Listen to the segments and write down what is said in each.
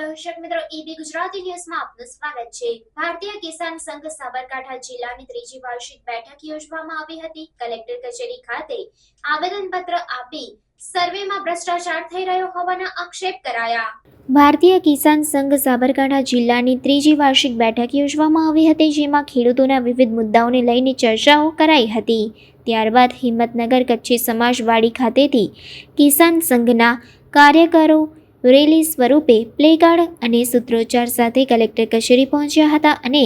દર્શક મિત્રો ઈબી ગુજરાતી ન્યૂઝમાં આપનું સ્વાગત છે. ભારતીય કિસાન સંઘ સાબરકાંઠા જિલ્લાની ત્રીજી વાર્ષિક બેઠક યોજવામાં આવી હતી. કલેક્ટર કચેરી ખાતે આવેદનપત્ર આપી સર્વેમાં ભ્રષ્ટાચાર થઈ રહ્યો હોવાના આક્ષેપ કરાયા. ભારતીય કિસાન સંઘ સાબરકાંઠા જિલ્લાની ત્રીજી વાર્ષિક બેઠક યોજવામાં આવી હતી, જેમાં ખેડૂતોના વિવિધ મુદ્દાઓને લઈને ચર્ચાઓ કરાઈ હતી. ત્યારબાદ હિંમતનગર કચ્છી સમાજવાડી ખાતેથી કિસાન સંઘના કાર્યકરો રેલી સ્વરૂપે પ્લેકાર્ડ અને સૂત્રોચ્ચાર સાથે કલેક્ટર કચેરી પહોંચ્યા હતા અને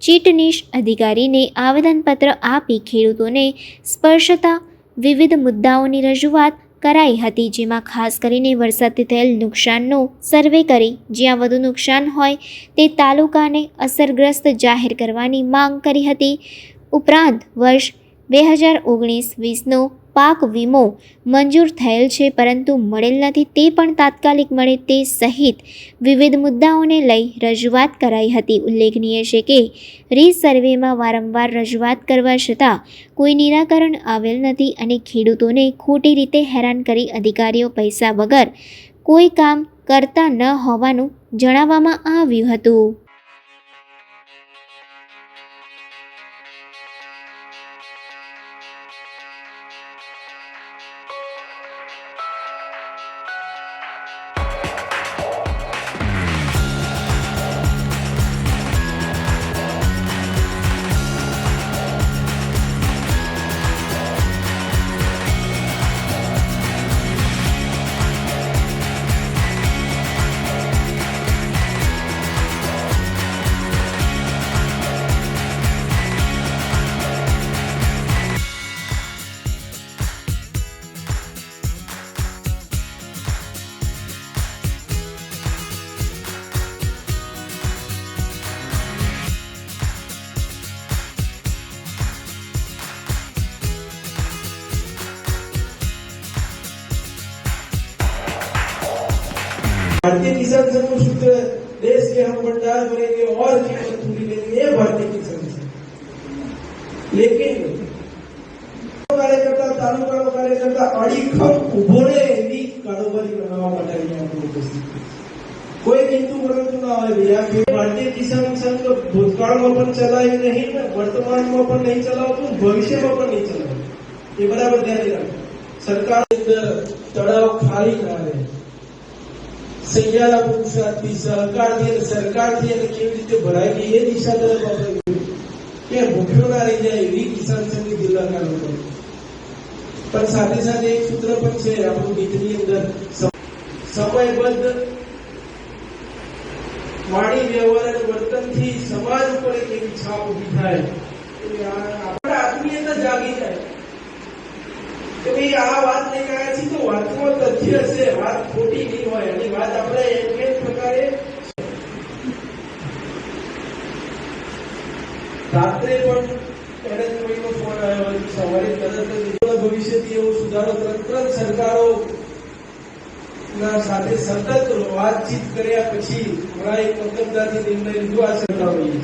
ચીટનીશ અધિકારીને આવેદનપત્ર આપી ખેડૂતોને સ્પર્શતા વિવિધ મુદ્દાઓની રજૂઆત કરાઈ હતી, જેમાં ખાસ કરીને વરસાદથી થયેલ નુકસાનનો સર્વે કરી જ્યાં વધુ નુકસાન હોય તે તાલુકાને અસરગ્રસ્ત જાહેર કરવાની માંગ કરી હતી. ઉપરાંત વર્ષ બે હજાર ઓગણીસ વીસનો પાક વીમો મંજૂર થયેલ છે, પરંતુ મળેલ નથી તે પણ તાત્કાલિક મળે તે સહિત વિવિધ મુદ્દાઓને લઈ રજૂઆત કરાઈ હતી. ઉલ્લેખનીય છે કે, રીસર્વેમાં વારંવાર રજૂઆત કરવા છતાં કોઈ નિરાકરણ આવેલ નથી અને ખેડૂતોને ખોટી રીતે હેરાન કરી અધિકારીઓ પૈસા વગર કોઈ કામ કરતા ન હોવાનું જણાવવામાં આવ્યું હતું. भारतीय किसान संघ को सूत्र देश के हम भंडार करेंगे और कीमत पूरी लेंगे ये भारतीय किसान संघ लेकिन કાર્યકર્તા તાલુકાનો કાર્યકર્તા અડીખમ ઉભો રહે એવી કારોબારી બનાવવા માટે અહીંયા આપણે ઉપસ્થિત છીએ. કોઈ કિંતુ પરંતુ ના હોય ભૈયા કે ભારતીય કિસાન સંઘ ભૂતકાળમાં પણ ચલાવ્યું નહીં ને વર્તમાનમાં પણ નહીં ચલાવતું ભવિષ્યમાં પણ નહીં ચલાવતું એ બરાબર ધ્યાન રાખો સરકાર અંદર તળાવ ખાલી ના રહે સૈયારા પુરુષાર્થી સહકારથી અને સરકારથી અને કેવી રીતે ભરાય ગઈ એ દિશા તરફ આપણે કે ભૂખ્યો ના રહી જાય એવી કિસાન સંઘ જિલ્લા કાર્યક્રમ પણ સાથે સાથે એક સૂત્ર પણ છે, આપણું ગીતની અંદર, સમ- સમયબદ્ધ વાણી વ્યવહાર અને વર્તનથી સમાજ ઉપર એક એવી છાપ ઊભી થાય. એટલે આત્મીયતા જાગી જાય. કે ભાઈ આ વાત આવ્યા છીએ તો વાતમાં તથ્ય હશે વાત ખોટી નહીં હોય. અને વાત આપણે એમ જ પ્રકારે રાત્રે પણ ફોન આવ્યો સવારે તરત ભવિષ્યથી એવો સુધારો તરત સરકારો ના સાથે સતત વાતચીત કર્યા પછી હમણાં એક મતલબદારથી નિર્ણય લીધો આ સરકારોએ.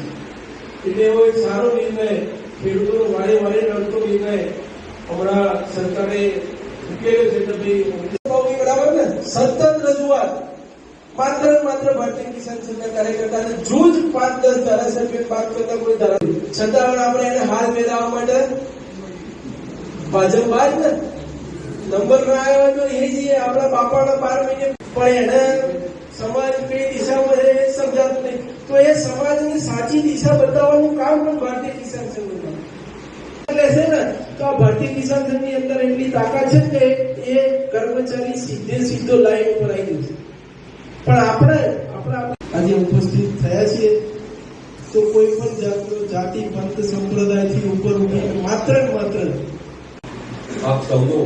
એટલે એવો એક સારો નિર્ણય, ખેડૂતોનો વારે વારે લડતો નિર્ણય. હમણાં સરકારે ઉકેલ્યો છે કે ભાઈ બરાબર ને? સતત રજૂઆત. માત્ર માત્ર ભારતીય કિસાન સંઘના કાર્યકર્તાને જો જ પાંચ દસ ધારાસભ્ય વાત કરતા કોઈ ધારા છતાં પણ આપણે એને હાર મેળવવા માટે ભાજપ બાદ ને? નંબર ના આવ્યો તો એ જઈએ આપણા બાપાના બાર મહિને પણ એને સમાજ કઈ દિશામાં એ સમજાતું નહીં. તો એ સમાજની સાચી દિશા બતાવવાનું કામ પણ ભારતીય કિસાન સંઘ આ ભારતીય કિસાન સંઘની અંદર એટલી તાકાત છે કે એ કર્મચારી સીધે સીધો લાઈન ઉપર આવી ગયો છે. પણ આપણે, આપણા આજે ઉપસ્થિત થયા છીએ તો કોઈ પણ જાતનો જાતિ, પંથ, સંપ્રદાયથી ઉપર ઉઠી માત્ર માત્ર આપ સૌનો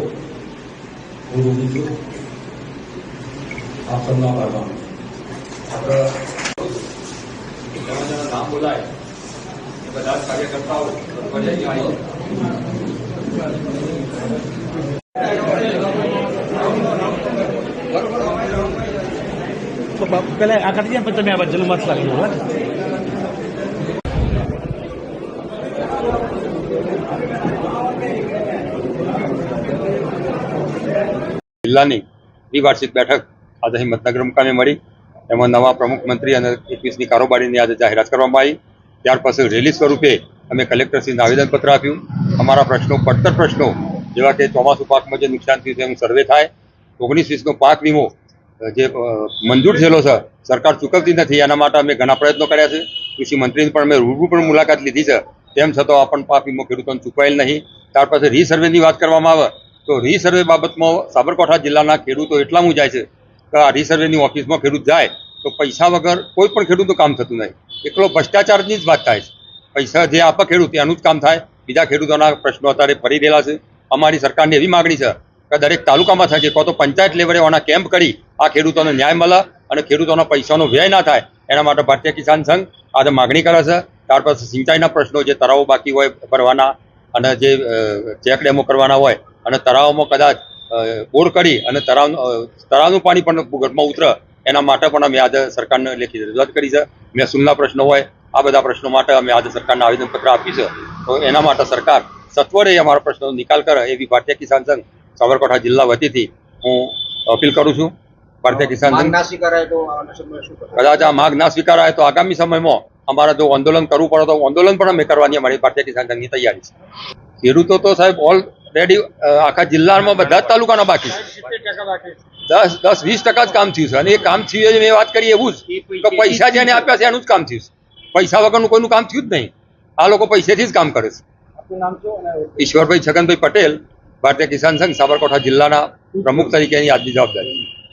હું રૂબી છું. આપ સૌનો આભાર માનું આપણે નામ બોલાય. બધા કાર્યકર્તાઓ બધા અહીં આવી પેલા આ કાઢી જાય તમે આ બાજુ મત લાગી જવું જિલ્લાની દ્વિવાર્ષિક બેઠક આજે હિંમતનગર મુકામે મળી. એમાં નવા પ્રમુખ મંત્રી અને એકવીસની કારોબારીની આજે જાહેરાત કરવામાં આવી. ત્યાર પછી રેલી સ્વરૂપે અમે કલેક્ટરશ્રીને આવેદનપત્ર આપ્યું. અમારા પ્રશ્નો, પડતર પ્રશ્નો, જેવા કે ચોમાસું પાકમાં જે નુકસાન થયું છે, એનું સર્વે થાય. ઓગણીસ વીસનો પાક વીમો જે મંજૂર થયેલો છે, સરકાર ચૂકવતી નથી. એના માટે અમે ઘણા પ્રયત્નો કર્યા છે. કૃષિ મંત્રીની પણ અમે રૂબરૂ પણ મુલાકાત લીધી છે. તેમ છતાં આ પણ પાક વીમો ખેડૂતોને ચૂકવાયેલ નહીં. ત્યાર પછી રીસર્વેની વાત કરવામાં આવે, તો રીસર્વે બાબતમાં સાબરકાંઠા જિલ્લાના ખેડૂતો એટલા મૂંઝાય છે કે આ રીસર્વેની ઓફિસમાં ખેડૂત જાય, તો પૈસા વગર કોઈ પણ ખેડૂતનું કામ થતું નહીં. એકલો ભ્રષ્ટાચારની જ વાત થાય છે. પૈસા જે આપે ખેડૂત, એનું જ કામ થાય. બીજા ખેડૂતોના પ્રશ્નો અત્યારે ફરી રહેલા છે. અમારી સરકારની એવી માગણી છે કે દરેક તાલુકામાં થાય છે. કાં તો પંચાયત લેવલે આના કેમ્પ કરી આ ખેડૂતોને ન્યાય મળે અને ખેડૂતોના પૈસાનો વ્યય ના થાય. એના માટે ભારતીય કિસાન સંઘ આજે માગણી કરે છે. ત્યાર પછી સિંચાઈના પ્રશ્નો જે તળાવો બાકી હોય ભરવાના અને જે ચેક ડેમો કરવાના હોય અને તળાવમાં કદાચ બોર કરી અને તળાવ તળાવનું પાણી પણ ભૂગર્ભમાં ઉતરે, એના માટે પણ અમે આજે સરકારને લેખિત રજૂઆત કરી છે. મહેસૂલના પ્રશ્નો હોય આ બધા પ્રશ્નો માટે અમે આજે સરકારને આવેદનપત્ર આપ્યું છે. તો એના માટે સરકાર સત્વરે અમારા પ્રશ્નોનો નિકાલ કરે એવી ભારતીય કિસાન સંઘ સાબરકાંઠા જિલ્લા વતીથી હું અપીલ કરું છું. ભારતીય કિસાન સંઘ ના સ્વીકારાય તો? કદાચ આ માગ ના સ્વીકારાય તો આગામી સમયમાં અમારે જો આંદોલન કરવું પડે તો આંદોલન પણ અમે કરવાની અમારી ભારતીય કિસાન સંઘની તૈયારી છે. ખેડૂતો તો સાહેબ ઓલરેડી આખા જિલ્લામાં બધા જ તાલુકાના બાકી છે. દસ દસ વીસ ટકા જ કામ થયું છે. અને એ કામ થયું એ મેં વાત કરી એવું જ કે પૈસા જેને આપ્યા છે એનું જ કામ થયું છે. પૈસા વગરનું કોઈનું કામ થયું જ નહીં. આ લોકો પૈસેથી જ કામ કરે છે. ઈશ્વરભાઈ છગનભાઈ પટેલ ભારતીય કિસાન સંઘ સાબરકાંઠા જિલ્લાના પ્રમુખ તરીકેની આજની જવાબદારી.